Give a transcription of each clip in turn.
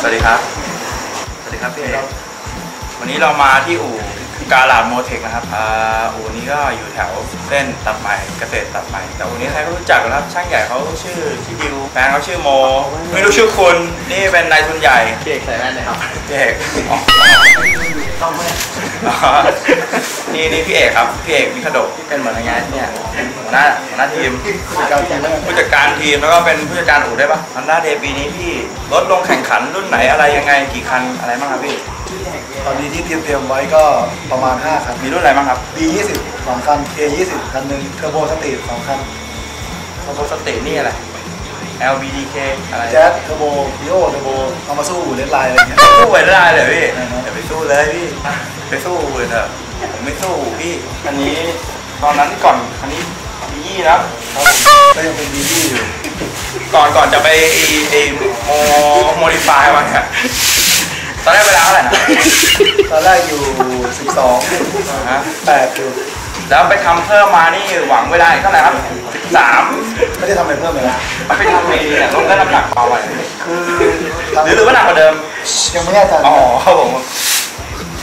สวัสดีครับ สวัสดีครับพี่เอกวันนี้เรามาที่อู่กาลาดโมเทคนะครับอ่าอู่นี้ก็อยู่แถวเส้นตัดใหม่เกษตรตัดใหม่ แต่อู่นี้ใครก็รู้จักกันครับ ช่างใหญ่เขาชื่อชื่อดิวแฟนเขาชื่อโม ไม่รู้ชื่อคุณ นี่เป็นนายทุนใหญ่เค้กใส่แว่นเลยครับพี่เอกอ๋อ ต้องไหมอ๋อนี่นี่พี่เอกครับ พี่เอกมิคาโดะที่เป็นเหมือนยังไงเนี่ยหัวหน้าหัวหน้าทีมการกินแล้วผู้จัดการทีมแล้วก็เป็นผู้จัดการอู่ได้ปะฮันด้าเดย์ปีนี้พี่รถลงแข่งขันรุ่นไหนอะไรยังไงกี่คันอะไรบ้างครับพี่ ตอนนี้ที่เตรียมเตรียมไว้ก็ประมาณ5คันมีรุ่นอะไรบ้างครับ B20 2คัน K20 คันหนึ่งเทอร์โบสตรีท2คันโทโบสเตนี่อะไร LBDK อะไรแจ๊สเทอร์โบดิโอเทอร์โบเอามาสู้เลนไลน์อะไรเงี้ยสู้ไปได้เลยพี่อือฮึอย่าไป สู้เลยพี่ ไปสู้เลยเถอะผมไม่สู้พี่ อันนี้ตอนนั้นก่อนอันนี้ปียี่นะครับก็ยังเป็นดีดีอยู่ ก่อนก่อนจะไปไอไอโมโมดิฟายมาเนี่ยตอนแรกเวลาเท่าไหร่นะตอนแรกอยู่12ฮะ8อยู่แล้วไปทำเพิ่มมานี่หวังเวลาอีกเท่าไหร่ครับสามไม่ได้ทำอะไรเพิ่มเลยนะไปทำเองเนี่ยลงได้น้ำหนักเบาไปคือหรือหรือว่าหนักกว่าเดิมยังไม่แน่ใจอ๋อครับผม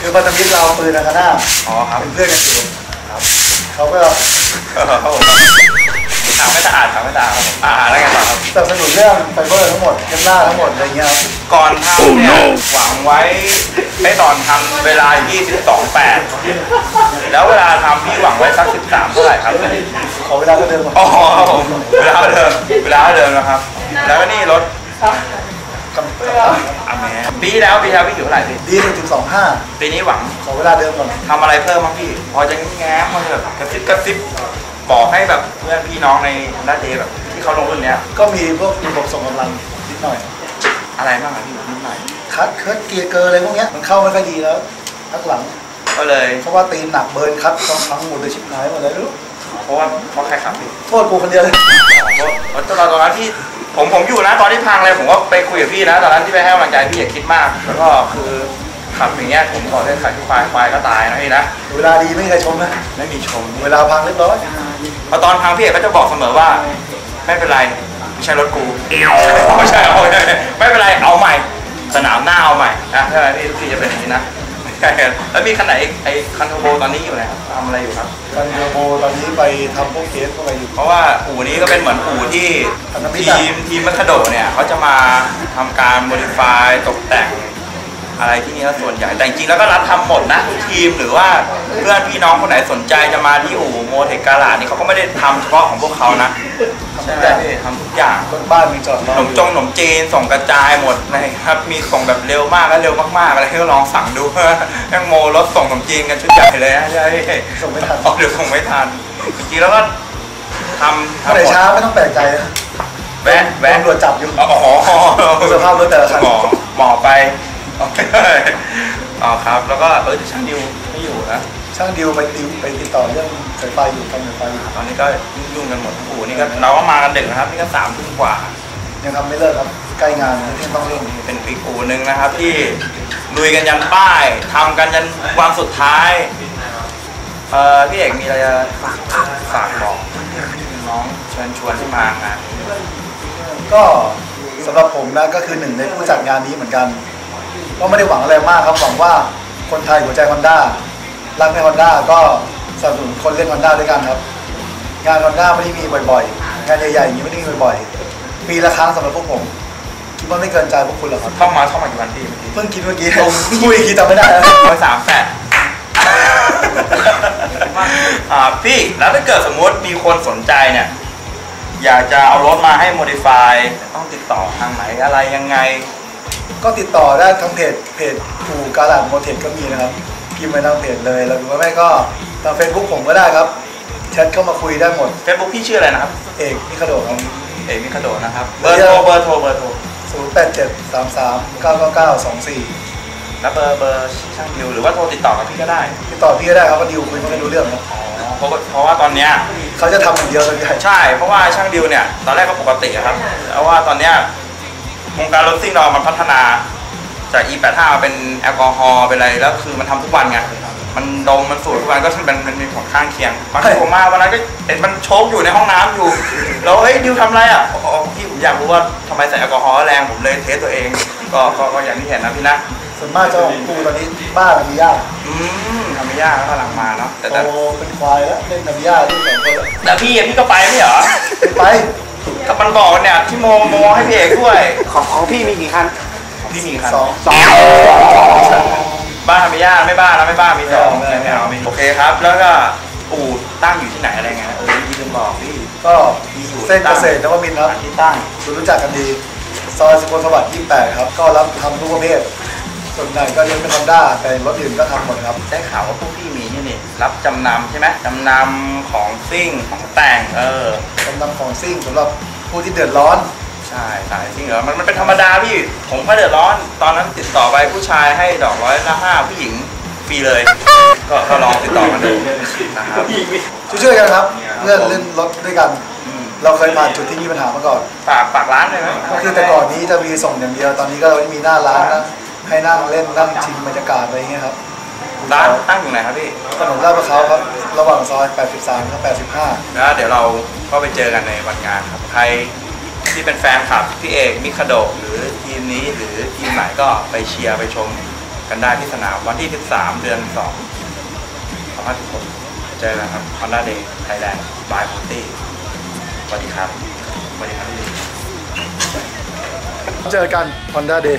คือพันธมิตรเราปืนอาคาน่าอ๋อครับเป็นเพื่อนกันอยู่ครับเขาก็ครับผมถามไม่สะอาดถามไม่สะอาดครับผมอ่าแล้วไงต่อครับสนับสนุนเรื่องไฟเบอร์ทั้งหมดเคปล่าทั้งหมดอะไรเงี้ยครับก่อนทำเนี่ยหวังไว้ให้ตอนทำเวลา 22.8 แล้วเวลาทำพี่หวังไว้สัก 13 เท่าไหร่ครับขอเวลาก็เดินมาอ๋อครับผมเวลาเดิมเวลาเดิมนะครับ แล้วก็นี่รถ กำกับอเมรปีที่แล้วปีที่แล้วพี่อยู่เท่าไหร่พี่ดีหนึ่งจุดสองห้าปีนี้หวังขอเวลาเดินก่อนทำอะไรเพิ่มบ้างพี่ พอจะแง้มพอจะแบบกระซิบกระซิบบอกให้แบบเพื่อนพี่น้องในด้านเดย์แบบที่เขาลงรุ่นเนี้ยก็มีพวกระบบส่งกำลังนิดหน่อย อะไรบ้างอะพี่นิดหน่อยคัดเคิร์ดเกียร์เกอร์อะไรพวกเนี้ยมันเข้าไม่ค่อยดีแล้วพักหลังก็เลยเพราะว่าตีนหนักเบิร์นคัดต้องพังหมดเลยชิบหายหมดเลยไม่รู้เพราะว่าเพราะใครขับพี่โทษกูคนเดียวเลยเพราะเพราะตอนตอนนั้นที่ ผมผมอยู่นะตอนที่พังเลยผมก็ไปคุยกับพี่นะ ตอนนั้นที่ไปให้กำลังใจพี่อย่าคิดมาก แล้วก็คือขับอย่างเงี้ยผมขอได้ขับที่ควายควายก็ตายนะพี่นะเวลาดีไม่มีใครชมนะไม่มีชมเวลาพังเรียบร้อยพอตอนพังพี่เอกก็จะบอกเสมอว่า ไม่เป็นไรไม่ใช่รถกูไม่ใช่เอาไม่ใช่ไม่เป็นไรเอาใหม่ สนามหน้าเอาใหม่นะใช่ไหมพี่ทุกทีจะเป็นอย่างนี้นะ ไม่ใช่แล้วมีคันไหนอีกไอ้คันโทโบตอนนี้อยู่ไหนครับทำอะไรอยู่ครับกันเทอร์โบตอนนี้ไปทำพวกเคสพวกอะไรอยู่ เพราะว่าอู่นี้ก็เป็นเหมือนอู่ที่พันธมิตรทีอะมทีมมัคคโดเนี่ยเขาจะมาทำการโมดิฟายตกแต่ง อะไรที่นี่แล้วส่วนใหญ่แต่จริงๆแล้วก็รับทำหมดนะทุกทีมหรือว่าเพื่อนพี่น้องคนไหนสนใจจะมาที่อู่โมเทคกาลาดนี่เขาก็ไม่ได้ทำเฉพาะของพวกเขานะใช่ไหมพี่ทำทุกอย่างรถบ้านมีจอดรขอนมจงขนมจีนส่งกระจายหมดนะครับ มีส่งแบบเร็วมากและเร็วมากๆอะไรให้ก็ลองสั่งดูแม่งโมรถส่งขนมจีนกันชุดใหญ่เลยนะใช่ไหมพี่ส่งไม่ทันอ๋อเดี๋ยวส่งไม่ทันจริงๆแล้วก็ทำถ้าไหนทำหมดช้าไม่ต้องแปลกใจนะแวะแวะตำรวจจับอยู่อ๋อสภาพรถแต่ละคันหมอหมอไป อ๋อครับ แล้วก็เออช่างดิวไม่อยู่นะ ช่างดิวไปดิวไปติดต่อเรื่องสายไฟอยู่ทำสายไฟอยู่ตอนนี้ก็ยุ่งๆกันหมดทั้งอู่นี่ก็เราก็มากันดึกนะครับ นี่ก็สามทุ่มกว่า ยังทำไม่เลิกครับ ใกล้งานที่ต้องเร่งเป็นอีกอู่หนึ่งนะครับ ที่ลุยกันยันป้ายทำกันยันวันสุดท้ายเอ่อพี่เอกมีอะไรจะฝากฝากบอกน้องเชิญชวนที่มางานนี้ก็สำหรับผมนะก็คือหนึ่งในผู้จัดงานนี้เหมือนกัน ก็ไม่ได้หวังอะไรมากครับหวังว่าคนไทยหัวใจฮอนด้ารักในฮอนด้าก็สนับสนุนคนเล่นฮอนด้าด้วยกันครับ งานฮอนด้าไม่ได้มีบ่อยๆ งานใหญ่ๆอย่างนี้ไม่ได้มีบ่อยๆ ปีละครั้งสำหรับพวกผมคิดว่าไม่เกินใจพวกคุณหรอกครับ เข้ามาเข้ามากี่วันพี่เมื่อกี้เพิ่งคิดเมื่อกี้คุยอีกทีจำไม่ได้แล้วร้อยสามแปดอ่าพี่แล้วถ้าเกิดสมมุติมีคนสนใจเนี่ยอยากจะเอารถมาให้โมดิฟายต้องติดต่อทางไหนอะไรยังไง ก็ติดต่อได้ทางเพจเพจอูกาลาดโมเทคก็มีนะครับพิมพ์ไปทางเพจเลยแล้วหรือว่าไม่ก็ทางเฟซบุ๊กผมก็ได้ครับแชทเข้ามาคุยได้หมดเฟซบุ๊กพี่ชื่ออะไรนะครับ เอกนิคาโดครับ เอกมิคาโดะนะครับ เบอร์โทรเบอร์โทรเบอร์โทร0 8 7 3 3 9 9 9 2 4 แล้วเบอร์เบอร์ช่างดิวหรือว่าโทรติดต่อกับพี่ก็ได้ติดต่อพี่ก็ได้ครับว่าดิวคุยไม่ค่อยรู้เรื่องครับอ๋อเพราะว่าเพราะว่าตอนเนี้ยเขาจะทำอย่างเดียวส่วนใหญ่ใช่ เพราะว่าช่างดิวเนี่ยตอนแรกก็ปกติอะครับเพราะว่าตอนเนี้ย วงการรถซิ่งเรามันพัฒนา จาก E85 มาเป็นแอลกอฮอล์เป็นอะไรแล้วคือมันทำทุกวันไงมันดมมันสูดทุกวันก็มันมันมีผลข้างเคียงบางทีผมมาวันนั้นก็เห็นมันโชกอยู่ในห้องน้ำอยู่แล้วเฮ้ยดิวทำอะไรอะพี่ผมอยากรู้ว่าทำไมใส่แอลกอฮอล์แรงผมเลยเทสตัวเอง ก็ก็อย่างที่เห็นนะพี่นะส่วนมากเจ้าของกูตอนนี้บ้านามิยาอืมทำไม่ยากกำลังมาเนาะแต่โตเป็นควายแล้วเล่นนามิยาเล่นสองคนแล้วแต่พี่พี่ก็ไปไม่เหรอไป กับมันบอกเนี่ยที่โมโมให้พี่เอกด้วยของของพี่มีกี่คันพี่มีครับสองสองบ้านทำไม่ยากไม่บ้านนะไม่บ้านมีสองไม่เอาไม่เอาไม่โอเคครับ แล้วก็อู่ตั้งอยู่ที่ไหนอะไรไงเออพี่ลืมบอกพี่ก็เส้นเกษตรนวมินทร์ครับที่ตั้งคุณรู้จักกันดีซอยสุขสวัสดิ์28 ครับ ก็รับทำทุกประเภท ส่วนใหญ่ก็ยังเป็นฮอนด้าแต่รถอื่นก็ทำหมดครับ ได้ข่าวว่าพวกพี่มีนี่นี่รับจำนำใช่ไหมจำนำของซิ่งของแต่งเออกำลังของซิ่งสำหรับผู้ที่เดือดร้อนใช่สายซิ่งเหรอมันมันเป็นธรรมดาพี่ผมก็เดือดร้อน ตอนนั้นติดต่อไปผู้ชายให้ดอกร้อยละห้าผู้หญิงฟรีเลย ก็ก็ลองติดต่อกันดูนะครับช่วยๆกันครับเพื่อนเล่นรถด้วยกันอืมเราเคยผ่านจุดที่มีปัญหามาก่อนฝากฝากร้านเลยไหมก็คือแต่ก่อนนี้จะมีส่งอย่างเดียว ตอนนี้ก็มีหน้าร้านนะ ให้นั่งเล่นนั่งชิมบรรยากาศอะไรอย่างเงี้ยครับร้านตั้งอยู่ไหนครับพี่ถนนลาดพร้าวครับ ระหว่างซอย 83กับ85แล้วเดี๋ยวเราก็ไปเจอกันในวันงานครับใครที่เป็นแฟนคลับพี่เอกมิคาโดะหรือทีมนี้หรือทีมไหนก็ไปเชียร์ไปชมกันได้ที่สนามวันที่ 13 เดือน 2 2016เจอกันครับ Honda Day Thailand by m o t i สวัสดีครับสวัสดีครับพี่ เจอกัน Honda Day